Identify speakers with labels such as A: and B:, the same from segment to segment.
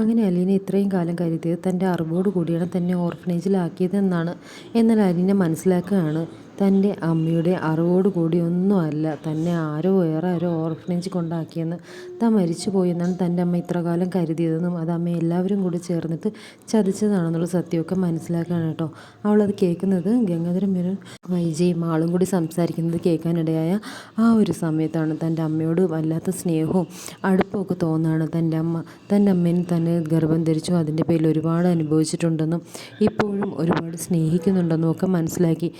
A: അങ്ങനെ അലീന ഇത്രയും കാലം കരുതിയത് തന്റെ അറിവോട് കൂടിയാണ് തന്നെ ഓർഫനേജിലാക്കിയതെന്നാണ് എന്നാൽ അലീന മനസ്സിലാക്കുകയാണ്. തന്റെ അമ്മയുടെ അറിവോട് കൂടി ഒന്നുമല്ല തന്നെ ആരോ വേറെ ആരോ ഓർഫനേജ് കൊണ്ടാക്കിയെന്ന് താൻ മരിച്ചു പോയെന്നാണ് തന്റെ അമ്മ ഇത്രകാലം കരുതിയതെന്നും അത് അമ്മ എല്ലാവരും കൂടി ചേർന്നിട്ട് ചതിച്ചതാണെന്നുള്ള സത്യമൊക്കെ മനസ്സിലാക്കുകയാണ് കേട്ടോ. അവളത് കേൾക്കുന്നത് ഗംഗാധരൻ മേനോൻ വൈജയും ആളും കൂടി സംസാരിക്കുന്നത് കേൾക്കാനിടയായ ആ ഒരു സമയത്താണ് തന്റെ അമ്മയോട് വല്ലാത്ത സ്നേഹവും അടുപ്പമൊക്കെ തോന്നാണ് തന്റെ അമ്മ. തന്റെ അമ്മേനെ തന്നെ ഗർഭം ധരിച്ചു അതിന്റെ പേരിൽ ഒരുപാട് അനുഭവിച്ചിട്ടുണ്ടെന്നും ഇപ്പോഴും ഒരുപാട് സ്നേഹിക്കുന്നുണ്ടെന്നും ഒക്കെ മനസ്സിലാക്കി.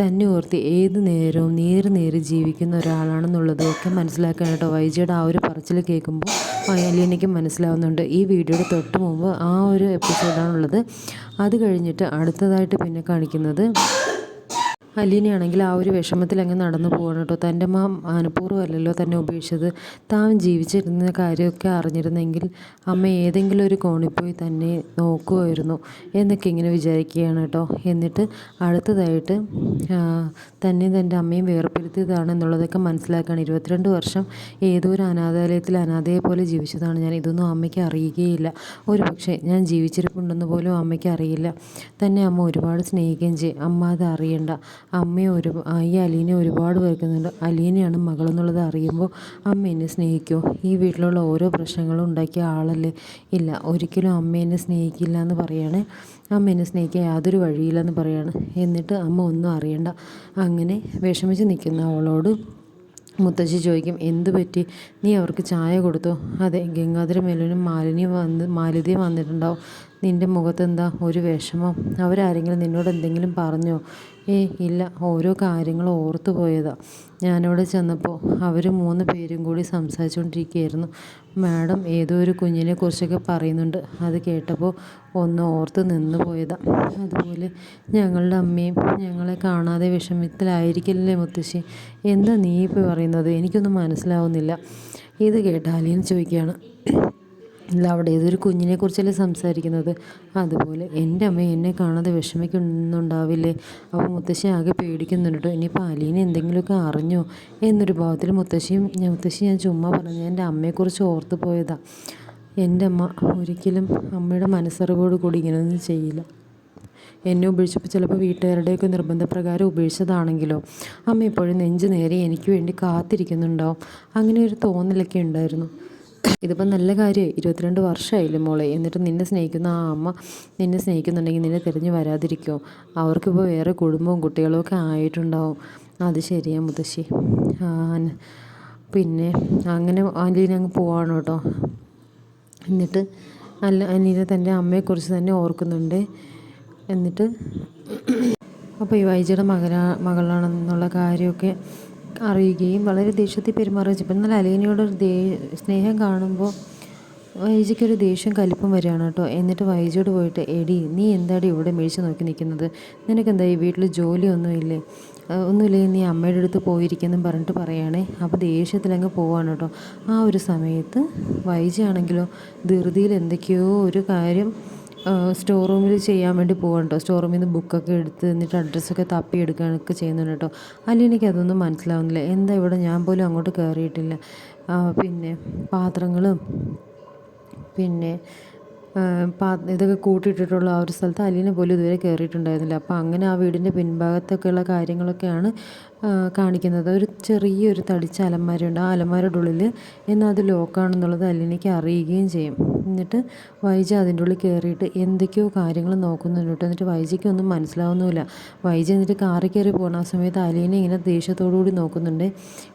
A: തന്നെ ഓർത്ത് ഏത് നേരവും നേര് നേര് ജീവിക്കുന്ന ഒരാളാണെന്നുള്ളതൊക്കെ മനസ്സിലാക്കാൻ കേട്ടോ. വൈജിയുടെ ആ ഒരു പറച്ചിൽ കേൾക്കുമ്പോൾ അയലിയനയ്ക്കും മനസ്സിലാവുന്നുണ്ട്. ഈ വീഡിയോയുടെ തൊട്ട് മുമ്പ് ആ ഒരു എപ്പിസോഡാണുള്ളത്. അത് കഴിഞ്ഞിട്ട് അടുത്തതായിട്ട് പിന്നെ കാണിക്കുന്നത് അലീനയാണെങ്കിൽ ആ ഒരു വിഷമത്തിൽ അങ്ങ് നടന്നു പോവാണ് കേട്ടോ. തന്റെ അമ്മ മനഃപൂർവമല്ലല്ലോ തന്നെ ഉപേക്ഷിച്ചത്. താൻ ജീവിച്ചിരുന്ന കാര്യമൊക്കെ അറിഞ്ഞിരുന്നെങ്കിൽ അമ്മ ഏതെങ്കിലും ഒരു കോണിൽ പോയി തന്നെ നോക്കുമായിരുന്നു എന്നൊക്കെ ഇങ്ങനെ വിചാരിക്കുകയാണ് കേട്ടോ. എന്നിട്ട് അടുത്തതായിട്ട് തന്നെ തന്റെ അമ്മയും വേർപ്പെടുത്തിയതാണ് എന്നുള്ളതൊക്കെ മനസ്സിലാക്കുകയാണ്. ഇരുപത്തിരണ്ട് വർഷം ഏതോ ഒരു അനാഥാലയത്തിൽ അനാഥയെ പോലെ ജീവിച്ചതാണ്. ഞാൻ ഇതൊന്നും അമ്മയ്ക്ക് അറിയുകയില്ല. ഒരു പക്ഷേ ഞാൻ ജീവിച്ചിരിപ്പുണ്ടെന്ന് പോലും അമ്മയ്ക്ക് അറിയില്ല. തന്നെ അമ്മ ഒരുപാട് സ്നേഹിക്കുകയും ചെയ്യും. അമ്മ അത് അറിയണ്ട. അമ്മയെ ഒരു ഈ അലീനെ ഒരുപാട് വെറുക്കുന്നുണ്ട്. അലീനയാണ് മകളെന്നുള്ളത് അറിയുമ്പോൾ അമ്മ എന്നെ സ്നേഹിക്കുമോ ഈ വീട്ടിലുള്ള ഓരോ പ്രശ്നങ്ങളും ഉണ്ടാക്കിയ ആളല്ലേ? ഇല്ല ഒരിക്കലും അമ്മ എന്നെ സ്നേഹിക്കില്ല എന്ന് പറയുകയാണ് അമ്മ എന്നെ സ്നേഹിക്കാൻ യാതൊരു വഴിയില്ലെന്ന് പറയാണ്. എന്നിട്ട് അമ്മ ഒന്നും അറിയണ്ട. അങ്ങനെ വിഷമിച്ച് നിൽക്കുന്ന അവളോട് മുത്തശ്ശി ചോദിക്കും എന്ത് പറ്റി? നീ അവർക്ക് ചായ കൊടുത്തോ? അതെ ഗംഗാധര മേനോനും മാലിന്യം വന്ന് മാലിന്യം വന്നിട്ടുണ്ടാവും. നിന്റെ മുഖത്തെന്താ ഒരു വിഷമം? അവരാരെങ്കിലും നിന്നോട് എന്തെങ്കിലും പറഞ്ഞോ? ഏയ് ഇല്ല. ഓരോ കാര്യങ്ങൾ ഓർത്തു പോയതാണ് ഞാനവിടെ ചെന്നപ്പോൾ അവർ മൂന്ന് പേരും കൂടി സംസാരിച്ചുകൊണ്ടിരിക്കുകയായിരുന്നു മാഡം ഏതോ ഒരു കുഞ്ഞിനെ കുറിച്ചൊക്കെ പറയുന്നുണ്ട്. അത് കേട്ടപ്പോൾ ഒന്ന് ഓർത്ത് നിന്ന് പോയതാണ് അതുപോലെ ഞങ്ങളുടെ അമ്മയും ഞങ്ങളെ കാണാതെ വിഷമത്തിലായിരിക്കില്ലേ മുത്തശ്ശി? എന്താ നീ ഇപ്പോൾ പറയുന്നത്? എനിക്കൊന്നും മനസ്സിലാവുന്നില്ല. ഇത് കേട്ട് അലിയൻ ചോദിക്കുകയാണ്. അവിടെ ഏതൊരു കുഞ്ഞിനെക്കുറിച്ചല്ലേ സംസാരിക്കുന്നത്? അതുപോലെ എന്റെ അമ്മ എന്നെ കാണാതെ വിഷമിക്കുന്നുണ്ടാവില്ലേ? അപ്പോൾ മുത്തശ്ശി ആകെ പേടിക്കുന്നുണ്ട് ഇനിയിപ്പോൾ അലീന എന്തെങ്കിലുമൊക്കെ അറിഞ്ഞോ? എന്നൊരു ഭാവത്തിൽ മുത്തശ്ശിയും മുത്തശ്ശി ഞാൻ ചുമ്മാ പറഞ്ഞു എന്റെ അമ്മയെക്കുറിച്ച് ഓർത്ത് പോയതാണ് എന്റെ അമ്മ ഒരിക്കലും അമ്മയുടെ മനസ്സറിവോട് കൂടി ഇങ്ങനെയൊന്നും ചെയ്യില്ല. എന്നെ ഉപേക്ഷിച്ചപ്പോൾ ചിലപ്പോൾ വീട്ടുകാരുടെയൊക്കെ നിർബന്ധപ്രകാരം ഉപേക്ഷിച്ചതാണെങ്കിലോ? അമ്മ ഇപ്പോഴും നെഞ്ചു നേരെ എനിക്ക് വേണ്ടി കാത്തിരിക്കുന്നുണ്ടാവും. അങ്ങനെ ഒരു തോന്നലൊക്കെ ഉണ്ടായിരുന്നു. ഇതിപ്പോൾ നല്ല കാര്യമായി ഇരുപത്തിരണ്ട് വർഷമായില്ലേ മോളെ. എന്നിട്ട് നിന്നെ സ്നേഹിക്കുന്ന ആ അമ്മ നിന്നെ സ്നേഹിക്കുന്നുണ്ടെങ്കിൽ നിന്നെ തിരഞ്ഞു വരാതിരിക്കുമോ അവർക്കിപ്പോൾ വേറെ കുടുംബവും കുട്ടികളും ഒക്കെ ആയിട്ടുണ്ടാവും. അത് ശരിയാ മുത്തശ്ശി. പിന്നെ അങ്ങനെ അനിലിനെ അങ്ങ് പോവാണ് കേട്ടോ. എന്നിട്ട് അല്ല അലീന തന്റെ അമ്മയെക്കുറിച്ച് തന്നെ ഓർക്കുന്നുണ്ട്. എന്നിട്ട് അപ്പോൾ ഈ വൈജയുടെ മകനാ മകളാണെന്നുള്ള കാര്യമൊക്കെ അറിയുകയും വളരെ ദേഷ്യത്തിൽ പെരുമാറുകയും ചെയ്യും. എന്നാൽ അലീനയോടൊരു ദേ സ്നേഹം കാണുമ്പോൾ വൈജിക്കൊരു ദേഷ്യം കലിപ്പം വരികയാണ് കേട്ടോ. എന്നിട്ട് വൈജിയോട് പോയിട്ട് എടി നീ എന്താടി ഇവിടെ മേടിച്ച് നോക്കി നിൽക്കുന്നത്? നിനക്കെന്താ ഈ വീട്ടിൽ ജോലിയൊന്നുമില്ലേ? ഒന്നുമില്ലേ? നീ അമ്മയുടെ അടുത്ത് പോയിരിക്കുന്നു പറഞ്ഞിട്ട് പറയുകയാണേ അപ്പോൾ ദേഷ്യത്തിലങ്ങ് പോവാണ് കേട്ടോ. ആ ഒരു സമയത്ത് വൈജി ആണെങ്കിലോ ധൃതിയിൽ എന്തൊക്കെയോ ഒരു കാര്യം സ്റ്റോർ റൂമിൽ ചെയ്യാൻ വേണ്ടി പോവാണ് കേട്ടോ സ്റ്റോർ റൂമിൽ നിന്ന് ബുക്കൊക്കെ എടുത്ത് എന്നിട്ട് അഡ്രസ്സൊക്കെ തപ്പി എടുക്കാനൊക്കെ ചെയ്യുന്നുണ്ട് കേട്ടോ അല്ലെങ്കിൽ എനിക്ക് അതൊന്നും മനസ്സിലാവുന്നില്ല. എന്താ ഇവിടെ ഞാൻ പോലും അങ്ങോട്ട് കയറിയിട്ടില്ല പിന്നെ പാത്രങ്ങളും പിന്നെ പാ ഇതൊക്കെ കൂട്ടിയിട്ടിട്ടുള്ള ആ ഒരു സ്ഥലത്ത് അലീന പോലും ഇതുവരെ കയറിയിട്ടുണ്ടായിരുന്നില്ല അപ്പോൾ അങ്ങനെ ആ വീടിന്റെ പിൻഭാഗത്തൊക്കെയുള്ള കാര്യങ്ങളൊക്കെയാണ് കാണിക്കുന്നത്. ഒരു ചെറിയൊരു തടിച്ച അലമാരയുണ്ട്. ആ അലമാരയുടെ ഉള്ളിൽ എന്നാൽ അത് ലോക്കാണെന്നുള്ളത് അലീനയ്ക്ക് അറിയുകയും ചെയ്യും. എന്നിട്ട് വൈജ അതിന്റെ ഉള്ളിൽ കയറിയിട്ട് എന്തൊക്കെയോ കാര്യങ്ങൾ നോക്കുന്നുണ്ട് കേട്ടോ. എന്നിട്ട് വൈജയ്ക്ക് ഒന്നും മനസ്സിലാവുന്നുമില്ല. വൈജ എന്നിട്ട് കാറിൽ കയറി പോകുന്ന ആ സമയത്ത് അലീനെ ഇങ്ങനെ ദേഷ്യത്തോടു കൂടി നോക്കുന്നുണ്ട്.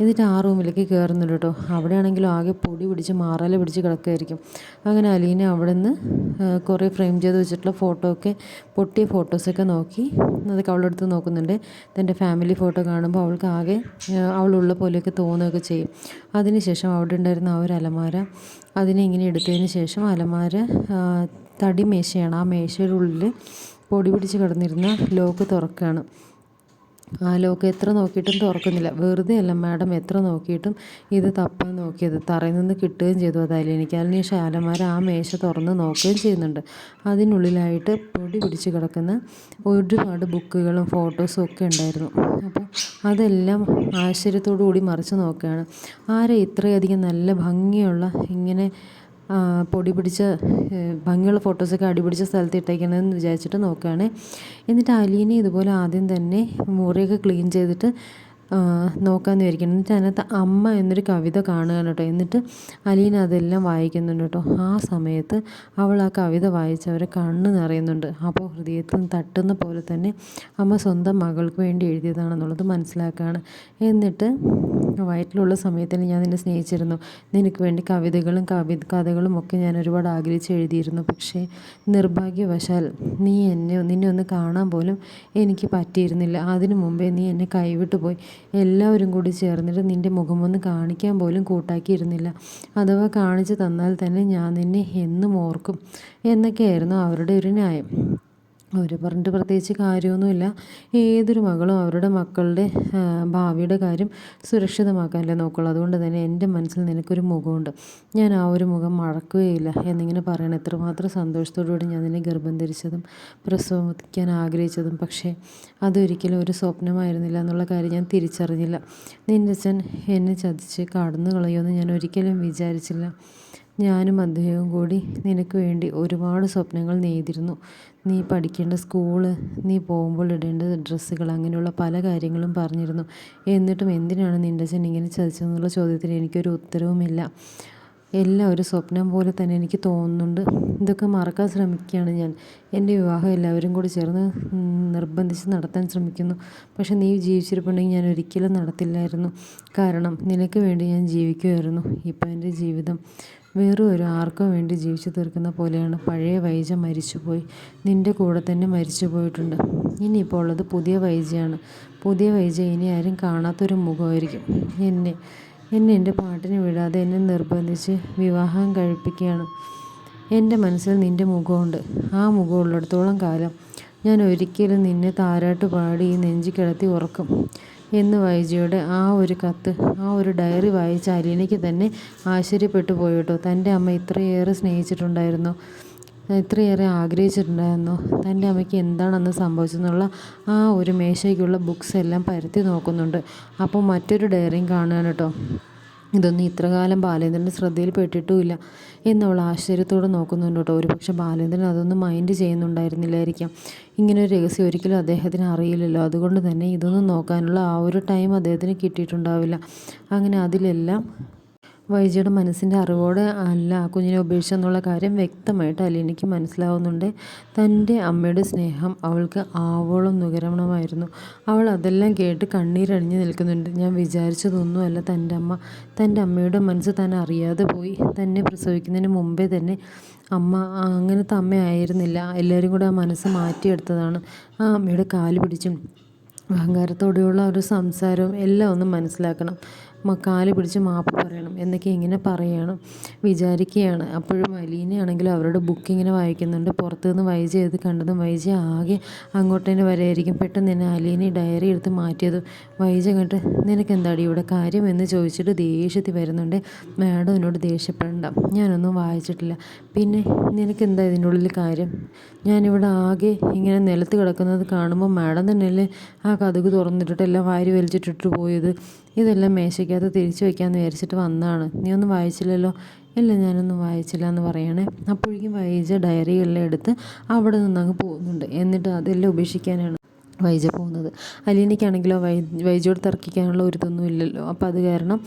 A: എന്നിട്ട് ആ റൂമിലേക്ക് കയറുന്നുണ്ട് കേട്ടോ. അവിടെയാണെങ്കിലും ആകെ പൊടി പിടിച്ച് മാറാല പിടിച്ച് കിടക്കുമായിരിക്കും അങ്ങനെ അലീനെ അവിടെ നിന്ന് കുറേ ഫ്രെയിം ചെയ്ത് വെച്ചിട്ടുള്ള ഫോട്ടോ ഒക്കെ പൊട്ടിയ ഫോട്ടോസൊക്കെ നോക്കി അതൊക്കെ അവളുടെ അടുത്ത് നോക്കുന്നുണ്ട്. തന്റെ ഫാമിലി ഫോട്ടോ കാണുമ്പോൾ അവൾക്ക് ആകെ അവളുള്ള പോലെയൊക്കെ തോന്നുകയൊക്കെ ചെയ്യും. അതിനുശേഷം അവിടെ ഉണ്ടായിരുന്ന ആ ഒരു അലമാര അതിനെ ഇങ്ങനെ എടുത്തതിന് ശേഷം അലമാര തടി മേശയാണ്. ആ മേശയുടെ ഉള്ളിൽ പൊടി പിടിച്ച് കിടന്നിരുന്ന ലോക്ക് തുറക്കുകയാണ് ആ ലോക്ക് എത്ര നോക്കിയിട്ടും തുറക്കുന്നില്ല. വെറുതെ അല്ല മാഡം എത്ര നോക്കിയിട്ടും ഇത് തപ്പാൻ നോക്കിയത്. തറയിൽ നിന്ന് കിട്ടുകയും ചെയ്തു അതായാലും എനിക്ക്. അതിന് ശാലമാർ ആ മേശ തുറന്ന് നോക്കുകയും ചെയ്യുന്നുണ്ട്. അതിനുള്ളിലായിട്ട് പൊടി പിടിച്ച് കിടക്കുന്ന ഒരുപാട് ബുക്കുകളും ഫോട്ടോസും ഒക്കെ ഉണ്ടായിരുന്നു. അപ്പോൾ അതെല്ലാം ആശ്ചര്യത്തോടു കൂടി മറിച്ച് നോക്കുകയാണ്. ആരെ ഇത്രയധികം നല്ല ഭംഗിയുള്ള ഇങ്ങനെ പൊടി പിടിച്ച ഭംഗിയുള്ള ഫോട്ടോസൊക്കെ അടി പിടിച്ച സ്ഥലത്ത് ഇട്ടേക്കണമെന്ന് വിചാരിച്ചിട്ട് നോക്കുകയാണ് എന്നിട്ട് അലീനെ ഇതുപോലെ ആദ്യം തന്നെ മുറിയൊക്കെ ക്ലീൻ ചെയ്തിട്ട് നോക്കാമെന്ന് വിചാരിക്കണം. എന്നിട്ട് അതിനകത്ത് അമ്മ എന്നൊരു കവിത കാണുകയാണ് കേട്ടോ. എന്നിട്ട് അലീന അതെല്ലാം വായിക്കുന്നുണ്ട് കേട്ടോ. ആ സമയത്ത് അവൾ ആ കവിത വായിച്ചവരെ കണ്ണ് നിറയുന്നുണ്ട്. അപ്പോൾ ഹൃദയത്തിൽ തട്ടുന്ന പോലെ തന്നെ അമ്മ സ്വന്തം മകൾക്ക് വേണ്ടി എഴുതിയതാണെന്നുള്ളത് മനസ്സിലാക്കുകയാണ് എന്നിട്ട് വയറ്റിലുള്ള സമയത്തിന് ഞാൻ നിന്നെ സ്നേഹിച്ചിരുന്നു. നിനക്ക് വേണ്ടി കവിതകളും കവി കഥകളും ഒക്കെ ഞാൻ ഒരുപാട് ആഗ്രഹിച്ച് എഴുതിയിരുന്നു. പക്ഷേ നിർഭാഗ്യവശാൽ നീ എന്നെ നിന്നെ ഒന്ന് കാണാൻ പോലും എനിക്ക് പറ്റിയിരുന്നില്ല. അതിനു മുമ്പേ നീ എന്നെ കൈവിട്ടു പോയി. എല്ലാവരും കൂടി ചേർന്നിട്ട് നിന്റെ മുഖമൊന്ന് കാണിക്കാൻ പോലും കൂട്ടാക്കിയിരുന്നില്ല. അഥവാ കാണിച്ചു തന്നാൽ തന്നെ ഞാൻ നിന്നെ എന്നും ഓർക്കും. എന്നൊക്കെയായിരുന്നു അവരുടെ ഒരു ന്യായം. അവർ പറഞ്ഞിട്ട് പ്രത്യേകിച്ച് കാര്യമൊന്നുമില്ല. ഏതൊരു മകളും അവരുടെ മക്കളുടെ ഭാവിയുടെ കാര്യം സുരക്ഷിതമാക്കാനല്ലേ നോക്കുള്ളൂ. അതുകൊണ്ട് തന്നെ എന്റെ മനസ്സിൽ നിനക്കൊരു മുഖമുണ്ട്. ഞാൻ ആ ഒരു മുഖം മറക്കുകയില്ല എന്നിങ്ങനെ പറയണം. എത്രമാത്രം സന്തോഷത്തോടുകൂടി ഞാൻ നിന്നെ ഗർഭം ധരിച്ചതും പ്രസവിക്കാൻ ആഗ്രഹിച്ചതും. പക്ഷേ അതൊരിക്കലും ഒരു സ്വപ്നമായിരുന്നില്ല എന്നുള്ള കാര്യം ഞാൻ തിരിച്ചറിഞ്ഞില്ല. നിന്റെ അച്ഛൻ എന്നെ ചതിച്ച് കടന്നു കളയുമെന്ന് ഞാൻ ഒരിക്കലും വിചാരിച്ചില്ല. ഞാനും അദ്ദേഹവും കൂടി നിനക്ക് വേണ്ടി ഒരുപാട് സ്വപ്നങ്ങൾ നെയ്തിരുന്നു. നീ പഠിക്കേണ്ട സ്കൂൾ നീ പോകുമ്പോൾ ഇടേണ്ട ഡ്രസ്സുകൾ അങ്ങനെയുള്ള പല കാര്യങ്ങളും പറഞ്ഞിരുന്നു. എന്നിട്ടും എന്തിനാണ് നിന്റെ അച്ഛൻ ഇങ്ങനെ ചതിച്ചതെന്നുള്ള ചോദ്യത്തിന് എനിക്കൊരു ഉത്തരവുമില്ല. എല്ലാം ഒരു സ്വപ്നം പോലെ തന്നെ എനിക്ക് തോന്നുന്നുണ്ട്. ഇതൊക്കെ മറക്കാൻ ശ്രമിക്കുകയാണ് ഞാൻ. എന്റെ വിവാഹം എല്ലാവരും കൂടി ചേർന്ന് നിർബന്ധിച്ച് നടത്താൻ ശ്രമിക്കുന്നു. പക്ഷെ നീ ജീവിച്ചിരിപ്പുണ്ടെങ്കിൽ ഞാൻ ഒരിക്കലും നടത്തില്ലായിരുന്നു. കാരണം നിനക്ക് വേണ്ടി ഞാൻ ജീവിക്കുമായിരുന്നു. ഇപ്പം എന്റെ ജീവിതം വെറും ഒരു ആർക്കോ വേണ്ടി ജീവിച്ചു തീർക്കുന്ന പോലെയാണ് പഴയ വൈജ മരിച്ചുപോയി. നിന്റെ കൂടെ തന്നെ മരിച്ചു പോയിട്ടുണ്ട് ഇനിയിപ്പോൾ ഉള്ളത് പുതിയ വൈജയാണ്. പുതിയ വൈജ ഇനി ആരും കാണാത്തൊരു മുഖമായിരിക്കും. എന്നെ എന്നെ എന്റെ പാട്ടിന് വിടാതെ എന്നെ നിർബന്ധിച്ച് വിവാഹം കഴിപ്പിക്കുകയാണ്. എന്റെ മനസ്സിൽ നിന്റെ മുഖമുണ്ട്. ആ മുഖമുള്ളിടത്തോളം കാലം ഞാൻ ഒരിക്കലും നിന്നെ താരാട്ട് പാടി ഈ നെഞ്ചി കിടത്തി ഉറക്കും. എന്ന് വൈജയുടെ ആ ഒരു കത്ത് ആ ഒരു ഡയറി വായിച്ച അലീനയ്ക്ക് തന്നെ ആശ്ചര്യപ്പെട്ടു പോയി കേട്ടോ തന്റെ അമ്മ ഇത്രയേറെ സ്നേഹിച്ചിട്ടുണ്ടായിരുന്നു ഇത്രയേറെ ആഗ്രഹിച്ചിട്ടുണ്ടായിരുന്നു. തന്റെ അമ്മയ്ക്ക് എന്താണെന്ന് സംഭവിച്ചെന്നുള്ള ആ ഒരു മേശയ്ക്കുള്ള ബുക്സ് എല്ലാം പരത്തി നോക്കുന്നുണ്ട്. അപ്പോൾ മറ്റൊരു ഡയറിയും കാണുകയാണ് കേട്ടോ. ഇതൊന്നും ഇത്രകാലം ബാലേന്ദ്രന്റെ ശ്രദ്ധയിൽപ്പെട്ടിട്ടുമില്ല എന്നവൾ ആശ്ചര്യത്തോടെ നോക്കുന്നുണ്ട് കേട്ടോ. ഒരുപക്ഷെ ബാലേന്ദ്രൻ അതൊന്നും മൈൻഡ് ചെയ്യുന്നുണ്ടായിരുന്നില്ലായിരിക്കാം. ഇങ്ങനെ ഒരു രഹസ്യം ഒരിക്കലും അദ്ദേഹത്തിന് അറിയില്ലല്ലോ. അതുകൊണ്ട് തന്നെ ഇതൊന്നും നോക്കാനുള്ള ആ ഒരു ടൈം അദ്ദേഹത്തിന് കിട്ടിയിട്ടുണ്ടാവില്ല. അങ്ങനെ അതിലെല്ലാം വൈജയുടെ മനസ്സിന്റെ അറിവോടെ അല്ല ആ കുഞ്ഞിനെ ഉപേക്ഷിച്ചെന്നുള്ള കാര്യം വ്യക്തമായിട്ട് അലീനയ്ക്ക് മനസ്സിലാവുന്നുണ്ട്. തന്റെ അമ്മയുടെ സ്നേഹം അവൾക്ക് ആവോളം നുകരണമായിരുന്നു. അവൾ അതെല്ലാം കേട്ട് കണ്ണീരണിഞ്ഞ് നിൽക്കുന്നുണ്ട്. ഞാൻ വിചാരിച്ചതൊന്നുമല്ല തന്റെ അമ്മ. തന്റെ അമ്മയുടെ മനസ്സ് താൻ അറിയാതെ പോയി. തന്നെ പ്രസവിക്കുന്നതിന് മുമ്പേ തന്നെ അമ്മ അങ്ങനത്തെ അമ്മയായിരുന്നില്ല. എല്ലാവരും കൂടെ ആ മനസ്സ് മാറ്റിയെടുത്തതാണ്. ആ അമ്മയുടെ കാൽ പിടിച്ചും അഹങ്കാരത്തോടെയുള്ള ഒരു സംസാരവും എല്ലാം ഒന്ന് മനസ്സിലാക്കണം. കാൽ പിടിച്ച് മാപ്പ് പറയണം എന്നൊക്കെ ഇങ്ങനെ പറയുകയാണ് വിചാരിക്കുകയാണ് അപ്പോഴും അലീനയാണെങ്കിലും അവരുടെ ബുക്ക് ഇങ്ങനെ വായിക്കുന്നുണ്ട്. പുറത്തുനിന്ന് വൈജ ഇത് കണ്ടതും വൈജ ആകെ അങ്ങോട്ട് തന്നെ വരെയായിരിക്കും. പെട്ടെന്ന് തന്നെ അലീന ഡയറി എടുത്ത് മാറ്റിയത്. വൈജ കണ്ടിട്ട് നിനക്ക് എന്താടി ഇവിടെ കാര്യം? എന്ന് ചോദിച്ചിട്ട് ദേഷ്യത്തിൽ വരുന്നുണ്ട്. മാഡം എന്നോട് ദേഷ്യപ്പെടണ്ട. ഞാനൊന്നും വായിച്ചിട്ടില്ല. പിന്നെ നിനക്കെന്താ ഇതിന്റെ ഉള്ളിൽ കാര്യം? ഞാനിവിടെ ആകെ ഇങ്ങനെ നിലത്ത് കിടക്കുന്നത് കാണുമ്പോൾ മാഡം തന്നെയല്ലേ ആ കഥക് തുറന്നിട്ടിട്ട് എല്ലാം വാരി വലിച്ചിട്ടിട്ട് പോയത്? ഇതെല്ലാം മേശയ്ക്കകത്ത് തിരിച്ചു വയ്ക്കാമെന്ന് വിചാരിച്ചിട്ട് വന്നതാണ് നീ ഒന്നും വായിച്ചില്ലല്ലോ? ഇല്ല ഞാനൊന്നും വായിച്ചില്ല എന്ന് പറയണേ. അപ്പോഴേക്കും വൈജ ഡയറിയെല്ലാം എടുത്ത് അവിടെ നിന്ന് അങ്ങ് പോകുന്നുണ്ട്. എന്നിട്ട് അതെല്ലാം ഉപേക്ഷിക്കാനാണ് വൈജ പോകുന്നത്. അലീനയ്ക്കാണെങ്കിലോ വൈ വൈജയോട് തർക്കിക്കാനുള്ള ഒരു ഇതൊന്നും ഇല്ലല്ലോ. അപ്പോൾ അത് കാരണം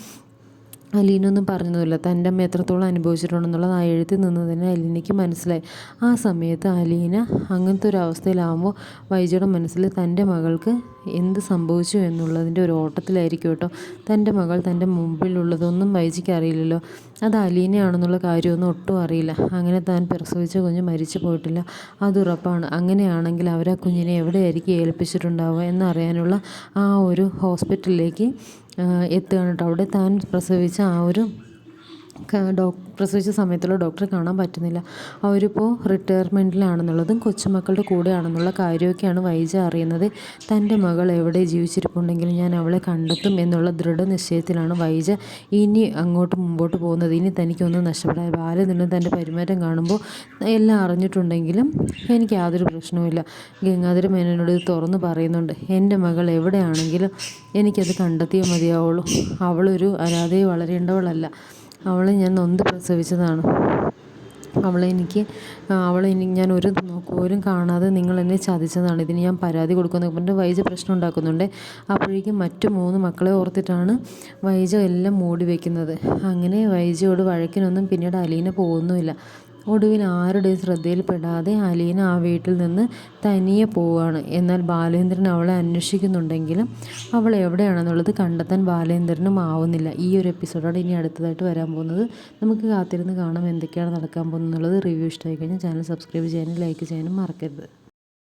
A: അലീനൊന്നും പറഞ്ഞതുമില്ല. തന്റെ അമ്മ എത്രത്തോളം അനുഭവിച്ചിട്ടുണ്ടെന്നുള്ളത് ആ എഴുത്തിൽ നിന്ന് തന്നെ അലീനയ്ക്ക് മനസ്സിലായി. ആ സമയത്ത് അലീന അങ്ങനത്തെ ഒരു അവസ്ഥയിലാകുമ്പോൾ വൈജയുടെ മനസ്സിൽ തന്റെ മകൾക്ക് എന്ത് സംഭവിച്ചു എന്നുള്ളതിന്റെ ഒരു ഓട്ടത്തിലായിരിക്കും കേട്ടോ. തന്റെ മകൾ തന്റെ മുമ്പിലുള്ളതൊന്നും വൈജിക്ക് അറിയില്ലല്ലോ. അത് അലീനയാണെന്നുള്ള കാര്യമൊന്നും ഒട്ടും അറിയില്ല. അങ്ങനെ താൻ പ്രസവിച്ച കുഞ്ഞ് മരിച്ചു പോയിട്ടില്ല. അതുറപ്പാണ് അങ്ങനെയാണെങ്കിൽ അവർ ആ കുഞ്ഞിനെ എവിടെയായിരിക്കും ഏൽപ്പിച്ചിട്ടുണ്ടാവുക എന്നറിയാനുള്ള ആ ഒരു ഹോസ്പിറ്റലിലേക്ക് എത്തുകയാണ് കേട്ടോ. അവിടെ താൻ പ്രസവിച്ച ആ ഒരു ഡോ പ്രസവിച്ച സമയത്തുള്ള ഡോക്ടറെ കാണാൻ പറ്റുന്നില്ല. അവരിപ്പോൾ റിട്ടയർമെന്റിലാണെന്നുള്ളതും കൊച്ചുമക്കളുടെ കൂടെയാണെന്നുള്ള കാര്യമൊക്കെയാണ് വൈജ അറിയുന്നത്. തന്റെ മകൾ എവിടെ ജീവിച്ചിരിപ്പുണ്ടെങ്കിലും ഞാൻ അവളെ കണ്ടെത്തും എന്നുള്ള ദൃഢനിശ്ചയത്തിലാണ് വൈജ ഇനി അങ്ങോട്ട് മുമ്പോട്ട് പോകുന്നത്. ഇനി തനിക്കൊന്നും നഷ്ടപ്പെടാൻ ബാലം നിന്ന് തന്റെ പെരുമാറ്റം കാണുമ്പോൾ എല്ലാം അറിഞ്ഞിട്ടുണ്ടെങ്കിലും എനിക്ക് യാതൊരു പ്രശ്നവുമില്ല ഗംഗാധര മേനോനോട് ഇത് തുറന്ന് പറയുന്നുണ്ട്. എന്റെ മകൾ എവിടെയാണെങ്കിലും എനിക്കത് കണ്ടെത്തിയേ മതിയാവുള്ളൂ. അവളൊരു അനാഥയെ വളരേണ്ടവളല്ല. അവളെ ഞാൻ നൊന്ത് പ്രസവിച്ചതാണ്. അവളെ എനിക്ക് അവളെ എനിക്ക് ഞാൻ ഒരു പോലും കാണാതെ നിങ്ങൾ എന്നെ ചതിച്ചതാണ്. ഇതിന് ഞാൻ പരാതി കൊടുക്കുന്നത് പറഞ്ഞിട്ട് വൈജ പ്രശ്നം ഉണ്ടാക്കുന്നുണ്ട്. അപ്പോഴേക്കും മറ്റു മൂന്ന് മക്കളെ ഓർത്തിട്ടാണ് വൈജ എല്ലാം മൂടി വയ്ക്കുന്നത് അങ്ങനെ വൈജയോട് വഴക്കിനൊന്നും പിന്നീട് അലീന പോകുന്നുമില്ല. ഒടുവിൽ ആരുടെയും ശ്രദ്ധയിൽപ്പെടാതെ അലീന ആ വീട്ടിൽ നിന്ന് തനിയെ പോവുകയാണ് എന്നാൽ ബാലേന്ദ്രൻ അവളെ അന്വേഷിക്കുന്നുണ്ടെങ്കിലും അവൾ എവിടെയാണെന്നുള്ളത് കണ്ടെത്താൻ ബാലേന്ദ്രനും ആവുന്നില്ല. ഈ ഒരു എപ്പിസോഡാണ് ഇനി അടുത്തതായിട്ട് വരാൻ പോകുന്നത്. നമുക്ക് കാത്തിരുന്ന് കാണാം എന്തൊക്കെയാണ് നടക്കാൻ പോകുന്നത് റിവ്യൂ ഇഷ്ടമായി കഴിഞ്ഞാൽ ചാനൽ സബ്സ്ക്രൈബ് ചെയ്യാനും ലൈക്ക് ചെയ്യാനും മറക്കരുത്.